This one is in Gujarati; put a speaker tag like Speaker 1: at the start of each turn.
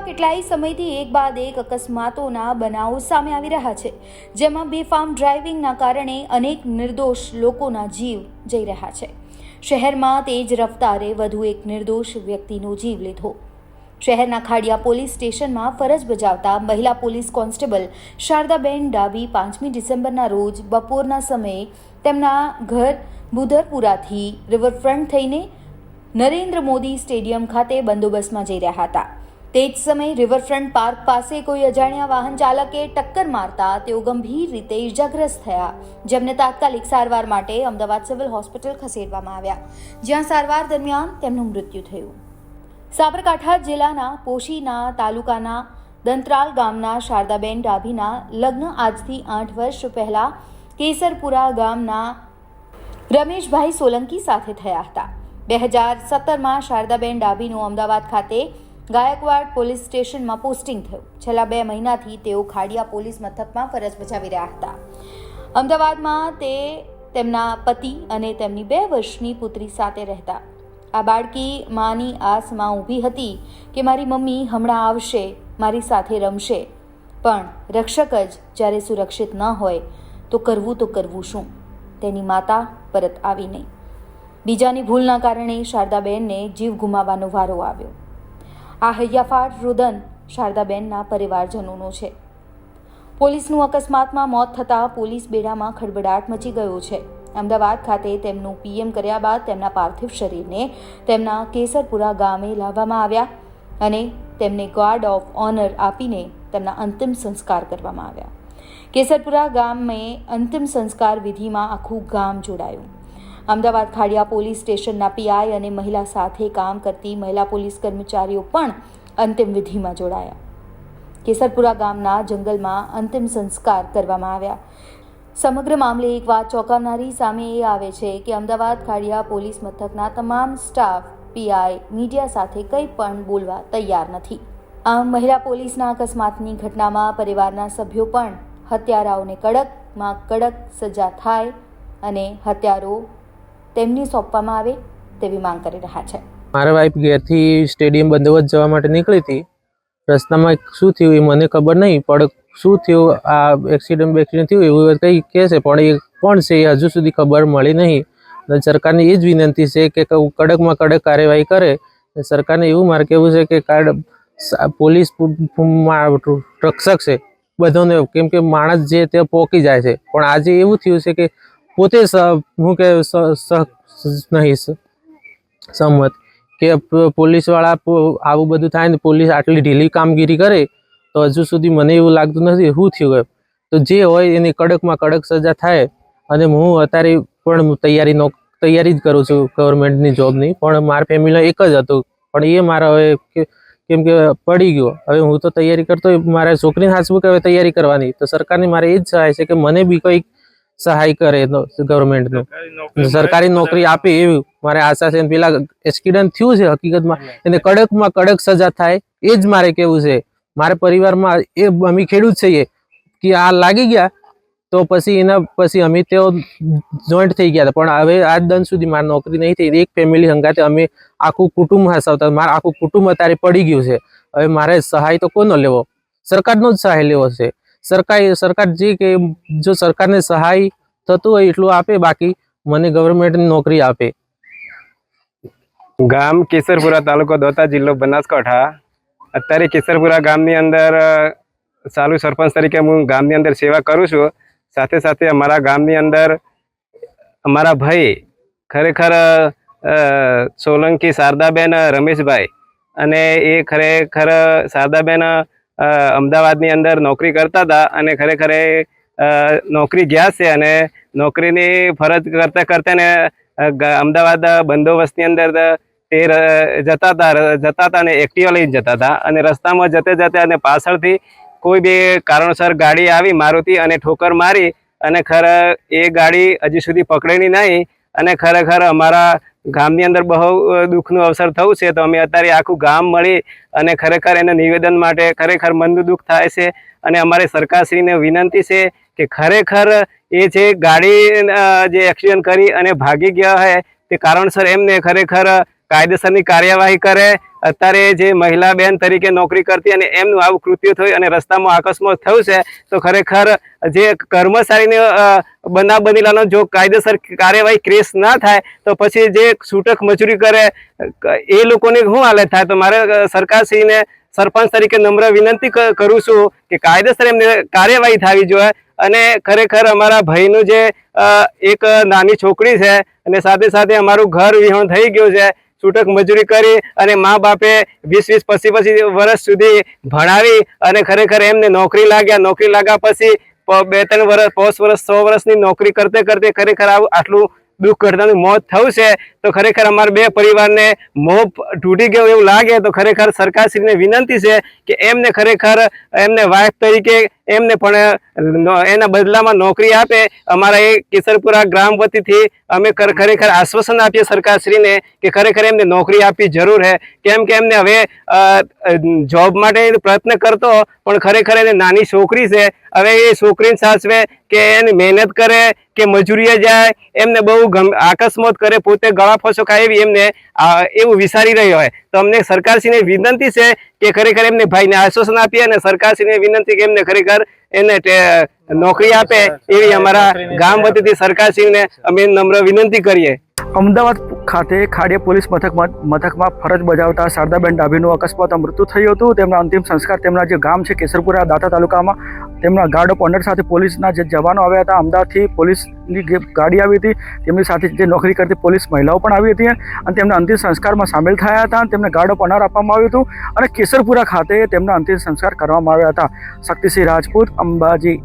Speaker 1: શહેરમાં કેટલાય સમયથી એક બાદ એક અકસ્માતોના બનાવો સામે આવી રહ્યા છે, જેમાં બેફામ ડ્રાઇવિંગના કારણે અનેક નિર્દોષ લોકોના જીવ જઈ રહ્યા છે. શહેરમાં તેજ રફતારે વધુ એક નિર્દોષ વ્યક્તિનો જીવ લીધો. શહેરના ખાડિયા પોલીસ સ્ટેશનમાં ફરજ બજાવતા મહિલા પોલીસ કોન્સ્ટેબલ શારદાબેન ડાબી પાંચમી ડિસેમ્બરના રોજ બપોરના સમયે તેમના ઘર બુધરપુરાથી રિવરફ્રન્ટ થઈને નરેન્દ્ર મોદી સ્ટેડિયમ ખાતે બંદોબસ્તમાં જઈ રહ્યા હતા. તે જ સમયે રિવરફ્રન્ટ પાર્ક પાસે કોઈ અજાણ્યા વાહન ચાલકે ટક્કર મારતા તેઓ ગંભીર રીતે ઇજાગ્રસ્ત થયા, જેમને તાત્કાલિક સારવાર માટે અમદાવાદ સિવિલ હોસ્પિટલ ખસેડવામાં આવ્યા. જ્યાં સારવાર દરમિયાન તેમનું મૃત્યુ થયું. સાબરકાંઠા જિલ્લાના પોશીના તાલુકાના દંતરાલ ગામના શારદાબેન ડાભીના લગ્ન આજથી આઠ વર્ષ પહેલા કેસરપુરા ગામના રમેશભાઈ સોલંકી સાથે થયા હતા. બે હજાર સત્તરમાં શારદાબેન ડાભીનું અમદાવાદ ખાતે ગાયકવાડ પોલીસ સ્ટેશનમાં પોસ્ટિંગ થયું. છેલ્લા બે મહિનાથી તેઓ ખાડિયા પોલીસ મથકમાં ફરજ બજાવી રહ્યા હતા. અમદાવાદમાં તે તેમના પતિ અને તેમની બે વર્ષની પુત્રી સાથે રહેતા. આ બાળકી માની આસમાં ઊભી હતી કે મારી મમ્મી હમણાં આવશે, મારી સાથે રમશે. પણ રક્ષક જ જ્યારે સુરક્ષિત ન હોય, તો કરવું તો કરવું શું? તેની માતા પરત આવી નહીં. બીજાની ભૂલના કારણે શારદાબેનને જીવ ગુમાવવાનો વારો આવ્યો. આ હૈયાફાટ રુદન શારદાબેનના પરિવારજનોનો છે. પોલીસનું અકસ્માતમાં મોત થતાં પોલીસ બેડામાં ખળબડાટ મચી ગયો છે. અમદાવાદ ખાતે તેમનું પીએમ કર્યા બાદ તેમના પાર્થિવ શરીરને તેમના કેસરપુરા ગામે લાવવામાં આવ્યા અને તેમને ગાર્ડ ઓફ ઓનર આપીને તેમના અંતિમ સંસ્કાર કરવામાં આવ્યા. કેસરપુરા ગામે અંતિમ સંસ્કાર વિધિમાં આખું ગામ જોડાયું. અમદાવાદ ખાડિયા પોલીસ સ્ટેશનના પીઆઈ અને મહિલા સાથે કામ કરતી મહિલા પોલીસ કર્મચારીઓ પણ અંતિમ વિધિમાં જોડાયા. કેસરપુરા ગામના જંગલમાં અંતિમ સંસ્કાર કરવામાં આવ્યા. સમગ્ર મામલે એક વાત ચોંકાવનારી સામે એ આવે છે કે અમદાવાદ ખાડિયા પોલીસ મથકના તમામ સ્ટાફ પીઆઈ મીડિયા સાથે કંઈ પણ બોલવા તૈયાર નથી. આમ મહિલા પોલીસના અકસ્માતની ઘટનામાં પરિવારના સભ્યો પણ હત્યારાઓને કડકમાં કડક સજા થાય અને હત્યારો તેમને સોંપવામાં આવે તેવી માંગ કરી રહ્યા છે.
Speaker 2: મારા વાઈફ ઘેરથી સ્ટેડિયમ બંદોબસ્ત જવા માટે નીકળી હતી. રસ્તામાં શું થયું એ મને ખબર નહીં, પણ શું થયું, આ એક્સિડન્ટ બેક્સિડન્ટ થયું એવું કંઈ કહે છે, પણ એ કોણ છે એ હજુ સુધી ખબર મળી નહીં. અને સરકારની એ જ વિનંતી છે કે કડકમાં કડક કાર્યવાહી કરે. સરકારને એવું મારે કહેવું છે કે કાર્ડ પોલીસ રક્ષક છે. બધાને કેમ કે માણસ જે તે પોકી જાય છે. પણ આજે એવું થયું છે કે પોતે હું કે નહીં સંમત કે પોલીસવાળા આવું બધું થાય ને પોલીસ આટલી ઢીલી કામગીરી કરે, તો હજુ સુધી મને એવું લાગતું નથી શું થયું એમ. તો જે હોય એની કડકમાં કડક સજા થાય અને હું અત્યારે પણ તૈયારી નો તૈયારી જ કરું છું ગવર્મેન્ટની જોબની, પણ મારા ફેમિલી એક જ હતું, પણ એ મારા હવે કેમ કે પડી ગયો. હવે હું તો તૈયારી કરતો મારા છોકરીને હાસવું કે હવે તૈયારી કરવાની? તો સરકારની મારે એ જ સહાય છે કે મને બી કંઈક સહાય કરે ગવર્મેન્ટનું સરકારી નોકરી આપે એવું મારે આશા છે. પેલા એક્સિડન્ટ થયું છે હકીકતમાં. એને કડકમાં કડક સજા થાય એ જ મારે કેવું છે. મારે પરિવારમાં એ અમે ખેડૂત છીએ કે આ લાગી ગયા તો પછી એના પછી અમે તેઓ જોઈન્ટ થઈ ગયા હતા. પણ હવે આજ દન સુધી મારી નોકરી નહીં થઈ. એક ફેમિલી હંગાતે અમે આખું કુટુંબ હસાવતા મારા આખું કુટુંબ અત્યારે પડી ગયું છે. હવે મારે સહાય તો કોનો લેવો? સરકારનો જ સહાય લેવો છે. સરકાર સરકાર જે કે જો સરકારને સહાય થતું હોય એટલું આપે, બાકી મને ગવર્મેન્ટની નોકરી આપે.
Speaker 3: ગામ કેસરપુરા તાલુકો દોતા જિલ્લો બનાસકાંઠા. અત્યારે કેસરપુરા ગામની અંદર ચાલુ સરપંચ તરીકે હું ગામની અંદર સેવા કરું છું. સાથે સાથે અમારા ગામની અંદર અમારા ભાઈ ખરેખર સોલંકી શારદાબેન રમેશભાઈ અને એ ખરેખર શારદાબેન અમદાવાદની અંદર નોકરી કરતા હતા અને ખરેખર એ નોકરી ગયા છે અને નોકરીની ફરજ કરતા કરતા ને અમદાવાદ બંદોબસ્તની અંદર તે જતા હતા જતા હતા અને એક્ટિવા લઈને જતા હતા. અને રસ્તામાં જતે જતે અને પાછળથી કોઈ બી કારણસર ગાડી આવી મારુતિ અને ઠોકર મારી અને ખર, એ ગાડી હજી સુધી પકડેલી નહીં અને ખરેખર અમારા ગામની અંદર બહુ દુઃખનું અવસર થયું છે, તો અમે અત્યારે આખું ગામ મળી અને ખરેખર એને નિવેદન માટે ખરેખર મનનું દુઃખ થાય છે. અને અમારે સરકારશ્રીને વિનંતી છે કે ખરેખર એ જે ગાડી જે એક્સિડન્ટ કરી અને ભાગી ગયા હોય તે કારણસર એમને ખરેખર કાયદેસરની કાર્યવાહી કરે. અત્યારે જે મહિલા બેન તરીકે નોકરી કરતી અને એમનું આવું કૃત્ય થયું અને રસ્તામાં અકસ્માત થયું છે, તો ખરેખર જે કર્મચારીને બનાવ બનેલાનો જો કાયદેસર કાર્યવાહી ક્રેસ ના થાય, તો પછી જે છૂટક મજૂરી કરે, એ લોકોની શું હાલત થાય? તો મારે સરકારશ્રીને સરપંચ તરીકે નમ્ર વિનંતી કરું છું કે કાયદેસર એમને કાર્યવાહી થવી જોઈએ અને ખરેખર અમારા ભાઈનું જે એક નાની છોકરી છે અને સાથે સાથે અમારું ઘર વિહોણ થઈ ગયું છે, છૂટક મજૂરી કરી અને મા બાપે વીસ વીસ પચીસ પચીસ વર્ષ સુધી ભણાવી અને ખરેખર એમને નોકરી લાગ્યા નોકરી લાગ્યા પછી બે ત્રણ વર્ષ પાંચ વર્ષ સો વર્ષની નોકરી કરતે કરતે ખરેખર આવું આટલું દુઃખ મોત થયું છે, તો ખરેખર અમારા બે પરિવારને મોહ તૂટી ગયો એવું લાગે, તો ખરેખર સરકારશ્રીને વિનંતી છે કે એમને ખરેખર એમને વાઇફ તરીકે એમને પણ એના બદલામાં નોકરી આપે. અમારા એ કેસરપુરા ગ્રામ વતીથી અમે ખરેખર આશ્વાસન આપીએ સરકારશ્રીને કે ખરેખર એમને નોકરી આપવી જરૂર છે કેમ કે એમને હવે જોબ માટે પ્રયત્ન કરતો, પણ ખરેખર એને નાની છોકરી છે. હવે એ છોકરીને સાચવે કે એની મહેનત કરે, કે મજૂરીએ જાય, એમને બહુ અકસ્માત કરે, પોતે ગળા ફસો ખાય એવી એમને એવું વિચારી રહ્યો હોય. તો અમને સરકારશ્રીને વિનંતી છે કે ખરેખર એમને ભાઈને આશ્વાસન આપીએ અને સરકારશ્રીને વિનંતી કે એમને ખરેખર એને નોકરી આપે એવી અમારા ગામ વતીથી સરકારશ્રીને અમે નમ્ર વિનંતી કરીએ.
Speaker 4: અમદાવાદ ખાતે ખાડીયા પોલીસ મથકમાં મથકમાં ફરજ બજાવતા શારદાબેન ડાભીનું અકસ્માત મૃત્યુ થયું હતું. તેમના અંતિમ સંસ્કાર તેમના જે ગામ છે, કેસરપુરા દાતા તાલુકામાં તેમના ગાર્ડ ઓફ ઓનર સાથે પોલીસના જે જવાનો આવ્યા હતા, અમદાવાદથી પોલીસની જે ગાડી આવી હતી, તેમની સાથે જે નોકરી કરતી પોલીસ મહિલાઓ પણ આવી હતી અને તેમના અંતિમ સંસ્કારમાં સામેલ થયા હતા અને તેમને ગાર્ડ ઓફ ઓનર આપવામાં આવ્યું હતું અને કેસરપુરા ખાતે તેમના અંતિમ સંસ્કાર કરવામાં આવ્યા હતા. શક્તિસિંહ રાજપૂત, અંબાજી